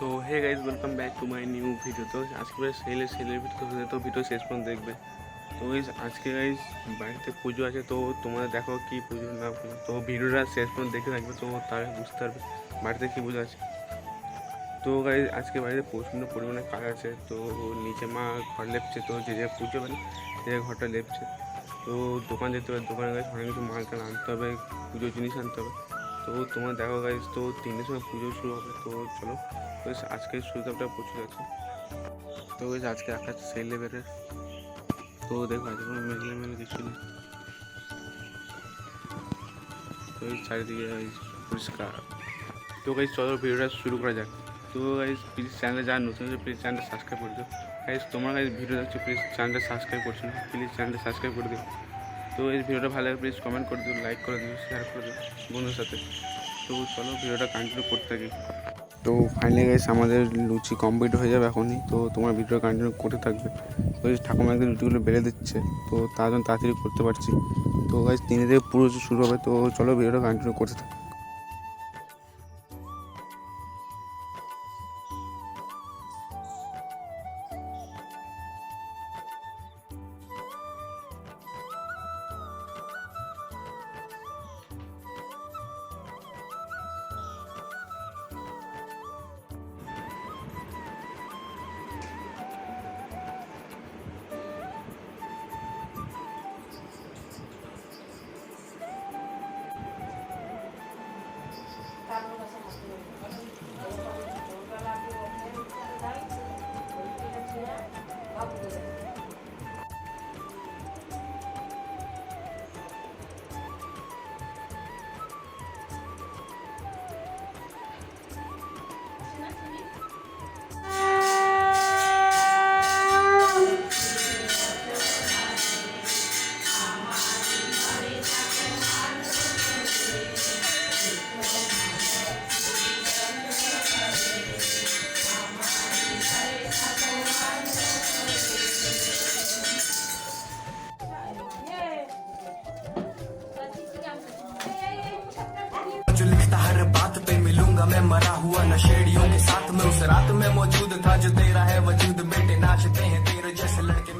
তো hey guys welcome back to my new video তো, আজকে সেলের সেলের ভিডিও তো ভিডিও শেষ পর্যন্ত দেখবে। তো গাইজ আজকে গাইজ বাড়িতে পুজো আছে, তো তোমরা দেখো কি পুজো না তো ভিডিওটা শেষ পর্যন্ত দেখে থাকবে, তো তাহলে বুঝতে পারবে বাড়িতে কী পুজো আছে। তো গাইজ আজকে বাড়িতে প্রচণ্ড পরিমাণে কাজ আছে, তো নিচে মা ঘর লেপছে, তো যে যে পুজো মানে যে ঘরটা লেপছে, তো দোকান যেতে হবে দোকানে গাইজ অনেক কিছু মাল টাল আনতে হবে, পুজোর জিনিস আনতে হবে। তো তোমরা দেখো গাইজ তো তিনটের সময় পুজো শুরু হবে, তো চলো। তো আজকে সুবিধাটা প্রচুর আছে। তো ওই আজকে আকাশ সেই লেভেলের তো দেখো, আজকে কোনো মেঘলে মেঘলে কিছু নেই। তো এই চারিদিকে পরিষ্কার। তো গাইজ চলো ভিডিওটা শুরু করা যাক। তো গাইজ প্লিজ চ্যানেলে যারা নতুন আছে প্লিজ চ্যানেলটা সাবস্ক্রাইব করে দিও। গাইজ তোমরা গাইজ ভিডিও দেখছ প্লিজ চ্যানেলটা সাবস্ক্রাইব করছ না প্লিজ চ্যানেলটা সাবস্ক্রাইব করে দিও। তো এই ভিডিওটা ভালো লাগে প্লিজ কমেন্ট করে দিও লাইক করে দিও শেয়ার করে দিও বন্ধুর সাথে। তো চলো ভিডিওটা কন্টিনিউ করতে থাকি। তো ফাইনালি গাইস আমাদের লুচি কমপ্লিট হয়ে যাবে এখনই। তো তোমার ভিডিও কন্টিনিউ করতে থাকবে। ওই ঠাকুমা একদিন লুচিগুলো বেড়ে দিচ্ছে। তো তার জন্য তাড়াতাড়ি করতে পারছি। তো গাইস তিনে থেকে পুরো শুরু হবে। তো চলো ভিডিওটা কন্টিনিউ করতে থাক। हुआ नशेड़ियों के साथ में। उस रात में मौजूद था जो तेरा है वजूद। बेटे नाचते हैं तेरे जैसे लड़के